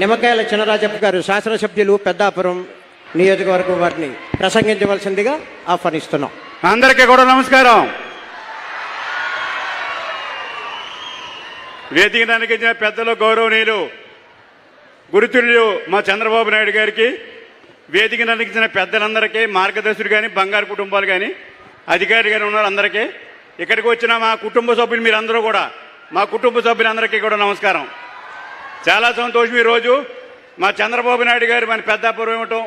నిమ్మకాయల చినరాజప్ప గారు శాసనసభ్యులు పెద్దాపురం నియోజకవర్గం వారిని ప్రసంగించవలసిందిగా ఆహ్వానిస్తున్నాం. అందరికీ కూడా నమస్కారం. వేదికి పెద్దలు గౌరవనీయులు గురుతుల్యులు మా చంద్రబాబు నాయుడు గారికి వేదిక ఇచ్చిన పెద్దలందరికీ మార్గదర్శులు కానీ బంగారు కుటుంబాలు కానీ అధికారులు కానీ ఉన్నారు అందరికీ. ఇక్కడికి వచ్చిన మా కుటుంబ సభ్యులు మీరందరూ కూడా మా కుటుంబ సభ్యులందరికీ కూడా నమస్కారం. చాలా సంతోషం ఈరోజు. మా చంద్రబాబు నాయుడు గారు మన పెద్దాపురం ఇవ్వటం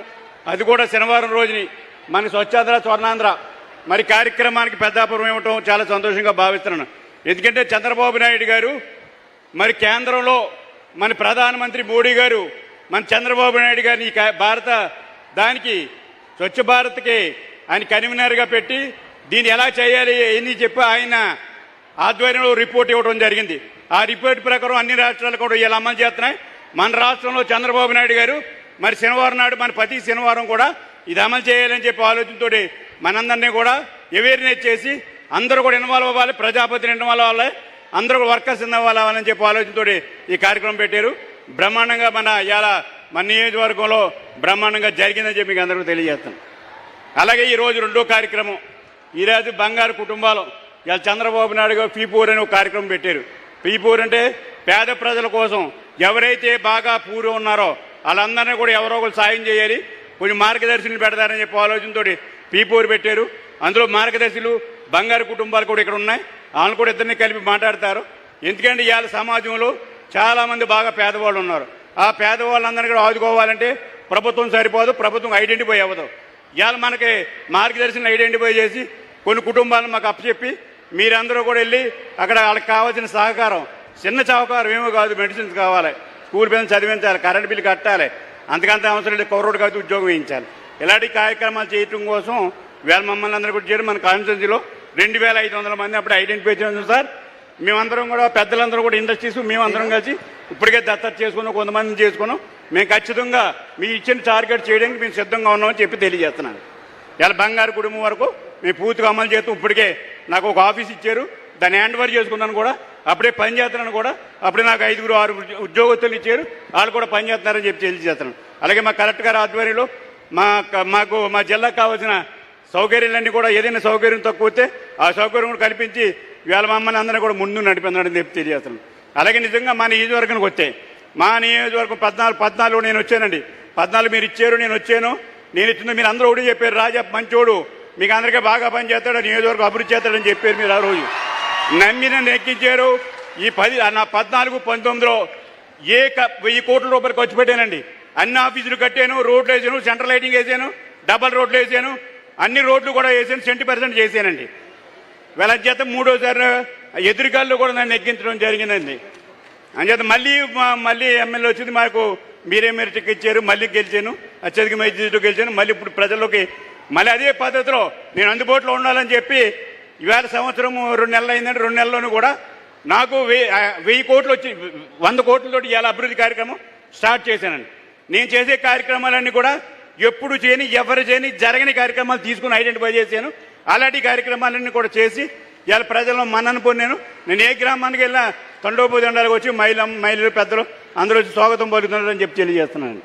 అది కూడా శనివారం రోజుని మన స్వచ్ఛాంధ్ర స్వర్ణాంధ్ర మరి కార్యక్రమానికి పెద్దాపురం ఇవ్వటం చాలా సంతోషంగా భావిస్తున్నాను. ఎందుకంటే చంద్రబాబు నాయుడు గారు మరి కేంద్రంలో మన ప్రధానమంత్రి మోడీ గారు మన చంద్రబాబు నాయుడు గారిని ఈ భారత దానికి స్వచ్ఛ భారత్కి ఆయన కన్వీనర్గా పెట్టి దీన్ని ఎలా చేయాలి అని చెప్పి ఆయన ఆధ్వర్యంలో రిపోర్ట్ ఇవ్వడం జరిగింది. ఆ రిపోర్ట్ ప్రకారం అన్ని రాష్ట్రాలు కూడా ఇలా అమలు చేస్తున్నాయి. మన రాష్ట్రంలో చంద్రబాబు నాయుడు గారు మరి శనివారం నాడు మన ప్రతి శనివారం కూడా ఇది అమలు చేయాలని చెప్పి ఆలోచనతో మనందరినీ కూడా అవేర్నెస్ చేసి అందరూ కూడా ఇన్వాల్వ్ అవ్వాలి. ప్రజాపతిని ఇన్వాల్వ్ అవ్వాలి. అందరూ కూడా వర్కర్స్ ఇన్వాల్వ్ అవ్వాలని చెప్పి ఆలోచనతో ఈ కార్యక్రమం పెట్టారు. బ్రహ్మాండంగా మన ఇలా మన నియోజకవర్గంలో బ్రహ్మాండంగా జరిగిందని చెప్పి మీకు అందరికీ తెలియజేస్తాను. అలాగే ఈరోజు రెండో కార్యక్రమం. ఈరోజు బంగారు కుటుంబాలు. ఇలా చంద్రబాబు నాయుడు గారు పీపూర్ అని ఒక కార్యక్రమం పెట్టారు. పీపూర్ అంటే పేద ప్రజల కోసం ఎవరైతే బాగా పూరు ఉన్నారో వాళ్ళందరినీ కూడా ఎవరో ఒకరు సాయం చేయాలి. కొన్ని మార్గదర్శులు పెడతారని చెప్పి ఆలోచనతో పీపూర్ పెట్టారు. అందులో మార్గదర్శులు బంగారు కుటుంబాలు కూడా ఇక్కడ ఉన్నాయి. వాళ్ళని కూడా ఇద్దరిని కలిపి మాట్లాడతారు. ఎందుకంటే ఇవాళ సమాజంలో చాలామంది బాగా పేదవాళ్ళు ఉన్నారు. ఆ పేదవాళ్ళందరినీ కూడా ఆదుకోవాలంటే ప్రభుత్వం సరిపోదు ప్రభుత్వం ఐడెంటిఫై అవ్వదు. ఇవాళ మనకి మార్గదర్శనం ఐడెంటిఫై చేసి కొన్ని కుటుంబాలను మాకు అప్పచెప్పి మీరందరూ కూడా వెళ్ళి అక్కడ వాళ్ళకి కావాల్సిన సహకారం. చిన్న చౌకారం ఏమో కాదు మెడిసిన్స్ కావాలి. స్కూల్ బిల్లు చదివించాలి కరెంట్ బిల్లు కట్టాలి. అంతకంత అవసరం లేదు కౌరుడు కాదు ఉద్యోగం వేయించాలి. ఇలాంటి కార్యక్రమాలు చేయటం కోసం వేల మమ్మల్ని అందరూ కూడా చేయడం మన కాన్స్టిట్యూన్సీలో రెండు వేల ఐదు వందల మంది అప్పుడు ఐడెంటిఫై చేసాం సార్. మేమందరం కూడా పెద్దలందరూ కూడా ఇండస్ట్రీస్ మేమందరం కలిసి ఇప్పటికే దత్తత చేసుకున్నాం కొంతమందిని చేసుకున్నాం. మేము ఖచ్చితంగా మీ ఇచ్చిన టార్గెట్ చేయడానికి మేము సిద్ధంగా ఉన్నామని చెప్పి తెలియజేస్తున్నాను. ఇలా బంగారు కుటుంబం వరకు మేము పూర్తిగా అమలు చేస్తూ ఇప్పటికే నాకు ఒక ఆఫీస్ ఇచ్చారు. దాన్ని హ్యాండ్ ఓవర్ చేసుకున్నాను కూడా. అప్పుడే పని చేస్తున్నాను కూడా. అప్పుడే నాకు ఐదుగురు ఆరు ఉద్యోగస్తులు ఇచ్చారు. వాళ్ళు కూడా పని చేస్తున్నారని చెప్పి తెలియజేస్తున్నాను. అలాగే మా కలెక్టర్ గారి ఆధ్వర్యంలో మా మాకు మా జిల్లాకు కావాల్సిన సౌకర్యాలన్నీ కూడా ఏదైనా సౌకర్యం తక్కువతే ఆ సౌకర్యం కూడా కల్పించి వీళ్ళ మమ్మల్ని అందరినీ కూడా ముందు నడిపిందని చెప్పి తెలియజేస్తున్నాను. అలాగే నిజంగా మా నియోజకవర్గానికి వచ్చాయి మా నియోజకవర్గం పద్నాలుగు పద్నాలుగు నేను వచ్చానండి. పద్నాలుగు మీరు ఇచ్చారు నేను వచ్చాను. నేను ఇచ్చింది మీరు అందరూ ఒకటి చెప్పారు. రాజా మంచోడు. మీకు అందరికీ బాగా పని చేస్తాడు నియోజకవర్గం అభివృద్ధి చేస్తాడని చెప్పారు మీరు ఆ రోజు. నమ్మిన నన్ను ఈ పది నా పద్నాలుగు పంతొమ్మిదిలో ఏ వెయ్యి కోట్ల రూపాయలు ఖర్చు పెట్టానండి. అన్ని ఆఫీసులు కట్టాను రోడ్లు వేసాను సెంట్రల్ లైటింగ్ వేసాను డబల్ రోడ్లు వేసాను అన్ని రోడ్లు కూడా వేసాను సెంటీ పర్సెంట్ చేశానండి. వీళ్ళ చేత మూడోసారి ఎదురుగాళ్ళు కూడా నన్ను ఎక్కించడం జరిగిందండి. అంచేత మళ్ళీ మళ్ళీ ఎమ్మెల్యే వచ్చింది మాకు మీరే మీరు టికెట్ ఇచ్చారు మళ్ళీ గెలిచాను అత్యధిక మెజారిటీతో గెలిచాను మళ్ళీ ఇప్పుడు ప్రజల్లోకి మళ్ళీ అదే పద్ధతిలో నేను అందుబాటులో ఉండాలని చెప్పి ఇవాళ సంవత్సరం రెండు నెలలు అయిందంటే రెండు నెలల్లోనూ కూడా నాకు వెయ్యి వెయ్యి కోట్లు వచ్చి వంద కోట్లతో ఇవాళ అభివృద్ధి కార్యక్రమం స్టార్ట్ చేశానండి. నేను చేసే కార్యక్రమాలన్నీ కూడా ఎప్పుడు చేయని ఎవరు చేయని జరగని కార్యక్రమాలు తీసుకుని ఐడెంటిఫై చేశాను. అలాంటి కార్యక్రమాలన్నీ కూడా చేసి ఇవాళ ప్రజలను మన్నను పొందాను. నేను ఏ గ్రామానికి వెళ్ళినా తండోపదండాలకు వచ్చి మహిళ మహిళలు పెద్దలు అందరూ వచ్చి స్వాగతం పలుకుతున్నారని చెప్పి తెలియజేస్తున్నాను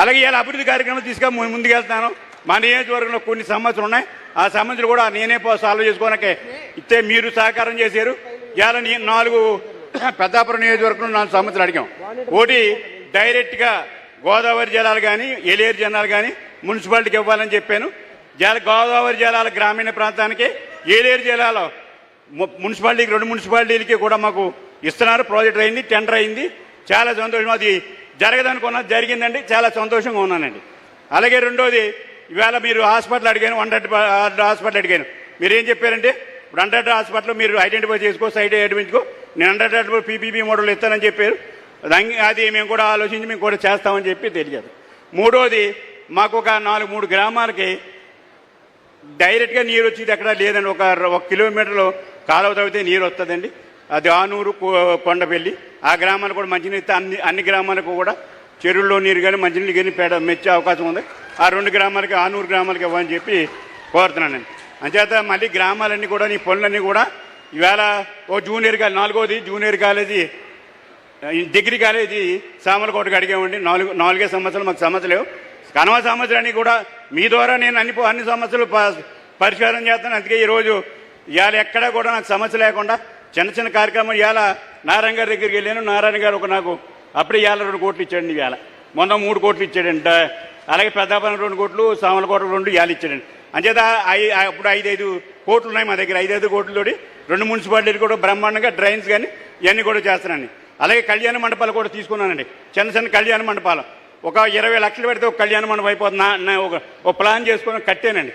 అలాగే ఇవాళ అభివృద్ధి కార్యక్రమం తీసుకొని ముందుకెళ్తాను ముందుకెళ్తున్నాను. మా నియోజకవర్గంలో కొన్ని సమస్యలు ఉన్నాయి. ఆ సమస్యలు కూడా నేనే పో- సాల్వ్ చేసుకోనకే ఇస్తే మీరు సహకారం చేశారు. ఇవాళ నాలుగు పెద్దాపురం నియోజకవర్గంలో నాలుగు సమస్యలు అడిగాం. ఒకటి డైరెక్ట్గా గోదావరి జలాలు కానీ ఏలేరు జలాలు కానీ మున్సిపాలిటీకి ఇవ్వాలని చెప్పాను. జల గోదావరి జలాల గ్రామీణ ప్రాంతానికి ఏలేరు జలాలు మున్సిపాలిటీకి రెండు మున్సిపాలిటీలకి కూడా మాకు ఇస్తున్నారు. ప్రాజెక్ట్ అయింది టెండర్ అయింది. చాలా సంతోషం. అది జరగదనుకున్నది జరిగిందండి. చాలా సంతోషంగా ఉన్నానండి. అలాగే రెండోది ఇవాళ మీరు హాస్పిటల్ అడిగాను వన్ హండ్రెడ్ హాస్పిటల్ అడిగాను. మీరు ఏం చెప్పారంటే ఇప్పుడు హండ్రెడ్ హాస్పిటల్ మీరు ఐడెంటిఫై చేసుకో సైట్ ఐడెంటిఫించుకో నేను హండ్రెడ్ పీపీపీ మోడల్ ఇస్తానని చెప్పారు. అది అది మేము కూడా ఆలోచించి మేము కూడా చేస్తామని చెప్పి తెలియదు. మూడోది మాకు ఒక నాలుగు మూడు గ్రామాలకి డైరెక్ట్గా నీరు వచ్చేది ఎక్కడ లేదండి. ఒక ఒక కిలోమీటర్లో కాలువ తవ్వితే నీరు వస్తుందండి. అది ఆనూరు కో- కొండపల్లి. ఆ గ్రామాలు కూడా మంచినీరు అన్ని అన్ని గ్రామాలకు కూడా చెరువుల్లో నీరు కానీ మంచినీళ్ళు కానీ పేడ మెచ్చే అవకాశం ఉంది. ఆ రెండు గ్రామాలకి ఆనూరు గ్రామాలకి ఇవ్వని చెప్పి కోరుతున్నాను అంచేత మళ్ళీ గ్రామాలన్నీ కూడా నీ పనులన్నీ కూడా ఈవేళ ఓ జూనియర్ కాలేజ్ నాలుగోది జూనియర్ కాలేజీ డిగ్రీ కాలేజీ సామలకోటకు అడిగామండి. నాలుగు నాలుగే సమస్యలు మాకు సమస్య లేవు. కనవ సమస్యలన్నీ కూడా మీ ద్వారా నేను అన్ని అన్ని సమస్యలు ప- పరిష్కారం చేస్తాను. అందుకే ఈరోజు ఇవాళ ఎక్కడా కూడా నాకు సమస్య లేకుండా చిన్న చిన్న కార్యక్రమం ఇవాళ నారాయణ గారి దగ్గరికి వెళ్ళాను. నారాయణ గారు ఒక నాకు అప్పుడే ఇవాళ రెండు కోట్లు ఇచ్చాడండి ఇవాళ. మొన్న మూడు కోట్లు ఇచ్చాడంట. అలాగే పెద్దాపురం రెండు కోట్లు సామలకోట రెండు ఇవాళ ఇచ్చాడండి. అంచేత ఐ- ఐదు అప్పుడు ఐదైదు కోట్లు ఉన్నాయి మా దగ్గర. ఐదైదు కోట్లతోటి రెండు మున్సిపాలిటీలు కూడా బ్రహ్మాండంగా డ్రైన్స్ కానీ ఇవన్నీ కూడా చేస్తున్నాను అలాగే కళ్యాణ మండపాలు కూడా తీసుకున్నానండి. చిన్న చిన్న కళ్యాణ మండపాలు. ఒక ఇరవై లక్షలు పెడితే ఒక కళ్యాణ మండపం అయిపోతుంది. ఒక ఒక ప్లాన్ చేసుకొని కట్టానండి.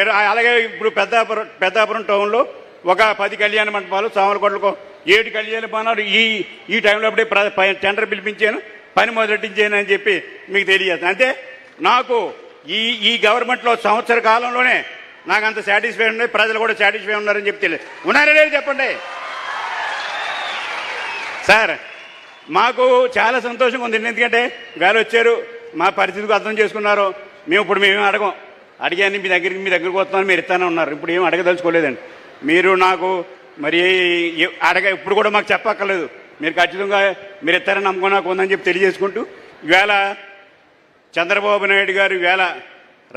అలాగే ఇప్పుడు పెద్దాపురం పెద్దాపురం టౌన్లో ఒక పది కళ్యాణ మండపాలు సామలకోటలకు ఏడు కళ్యాణ మండపాలు ఈ ఈ టైంలో అప్పుడే ప్ర- టెండర్ పిలిపించాను. పని మొదలెట్టించాను అని చెప్పి మీకు తెలియజేస్తాను. అంతే నాకు ఈ ఈ గవర్నమెంట్లో సంవత్సర కాలంలోనే నాకు అంత సాటిస్ఫై ఉన్నాయి. ప్రజలు కూడా సాటిస్ఫై ఉన్నారని చెప్పి తెలియదు. ఉన్నారా లేదు చెప్పండి? సార్ మాకు చాలా సంతోషంగా ఉంది. ఎందుకంటే గారు వచ్చారు. మా పరిస్థితికి అర్థం చేసుకున్నారు. మేము ఇప్పుడు మేము అడగం. అడిగాను మీ దగ్గరికి మీ దగ్గరికి వస్తామని మీరు ఇస్తానే ఉన్నారు. ఇప్పుడు ఏం అడగదలుచుకోలేదండి. మీరు నాకు మరి అడగ ఇప్పుడు కూడా మాకు చెప్పక్కర్లేదు. మీరు ఖచ్చితంగా మీరు ఇస్తారని నమ్మకం నాకు ఉందని చెప్పి తెలియజేసుకుంటూ ఇవేళ చంద్రబాబు నాయుడు గారు ఈవేళ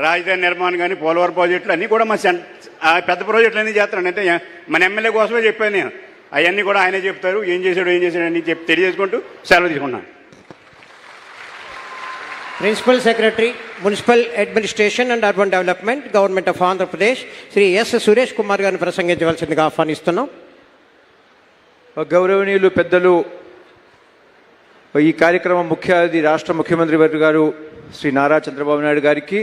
రాజధాని నిర్మాణం కానీ పోలవరం ప్రాజెక్టులు అన్నీ కూడా మా పెద్ద ప్రాజెక్టులు అన్నీ చేస్తున్నాను అంటే మన ఎమ్మెల్యే కోసమే చెప్పాను నేను. అవన్నీ కూడా ఆయనే చెప్తారు. ఏం చేశాడు ఏం చేశాడు అని చెప్పి తెలియజేసుకుంటూ సెలవు తీసుకున్నాను principal secretary municipal administration and urban development government of Andhra Pradesh Shri S Suresh Kumar గారిని ప్రసంగించవలసిందిగా ఆహ్వానిస్తున్నాం. గౌరవనీయులు పెద్దలు ఈ కార్యక్రమం ముఖ్య అతిథి రాష్ట్ర ముఖ్యమంత్రి వర్గ గారు శ్రీ నారా చంద్రబాబు నాయుడు గారికి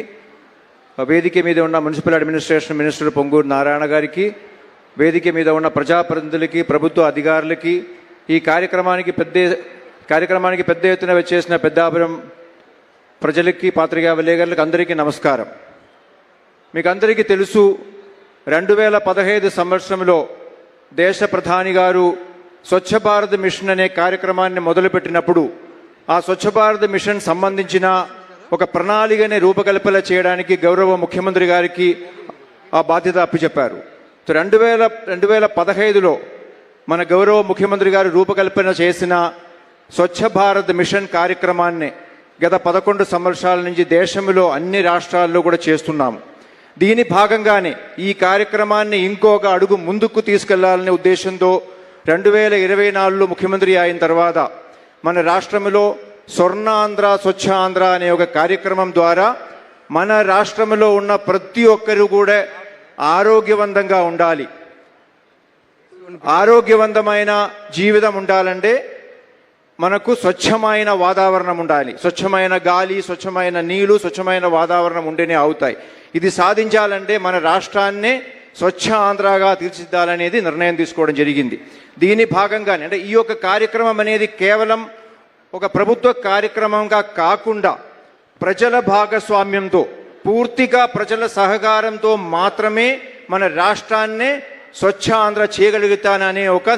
వేదిక మీద ఉన్న municipal administration minister Ponguru Narayana గారికి వేదిక మీద ఉన్న ప్రజాప్రతినిధులకి ప్రభుత్వ అధికారులకి ఈ కార్యక్రమానికి పెద్ద కార్యక్రమానికి పెద్ద ఎత్తున చేసిన పెద్దాపురం ప్రజలకి పాత్రికా విలేకరులకు అందరికీ నమస్కారం. మీకు అందరికీ తెలుసు రెండు వేల పదహైదు సంవత్సరంలో దేశ ప్రధాని గారు స్వచ్ఛ భారత్ మిషన్ అనే కార్యక్రమాన్ని మొదలుపెట్టినప్పుడు ఆ స్వచ్ఛ భారత్ మిషన్ సంబంధించిన ఒక ప్రణాళికని రూపకల్పన చేయడానికి గౌరవ ముఖ్యమంత్రి గారికి ఆ బాధ్యత అప్పచెప్పారు. రెండు వేల రెండు వేల పదహైదులో మన గౌరవ ముఖ్యమంత్రి గారు రూపకల్పన చేసిన స్వచ్ఛ భారత్ మిషన్ కార్యక్రమాన్ని గత పదకొండు సంవత్సరాల నుంచి దేశంలో అన్ని రాష్ట్రాల్లో కూడా చేస్తున్నాము. దీని భాగంగానే ఈ కార్యక్రమాన్ని ఇంకొక అడుగు ముందుకు తీసుకెళ్ళాలనే ఉద్దేశంతో రెండు వేల ఇరవై నాలుగులో ముఖ్యమంత్రి అయిన తర్వాత మన రాష్ట్రంలో స్వర్ణాంధ్ర స్వచ్ఛ ఆంధ్ర అనే ఒక కార్యక్రమం ద్వారా మన రాష్ట్రంలో ఉన్న ప్రతి ఒక్కరు కూడా ఆరోగ్యవంతంగా ఉండాలి. ఆరోగ్యవంతమైన జీవితం ఉండాలంటే మనకు స్వచ్ఛమైన వాతావరణం ఉండాలి. స్వచ్ఛమైన గాలి స్వచ్ఛమైన నీళ్ళు స్వచ్ఛమైన వాతావరణం ఉంటేనే అవుతాయి. ఇది సాధించాలంటే మన రాష్ట్రాన్నే స్వచ్ఛ ఆంధ్రగా తీర్చిదిద్దాలనేది నిర్ణయం తీసుకోవడం జరిగింది. దీని భాగంగానే అంటే ఈ యొక్క కార్యక్రమం అనేది కేవలం ఒక ప్రభుత్వ కార్యక్రమంగా కాకుండా ప్రజల భాగస్వామ్యంతో పూర్తిగా ప్రజల సహకారంతో మాత్రమే మన రాష్ట్రాన్నే స్వచ్ఛ ఆంధ్ర చేయగలుగుతాననే ఒక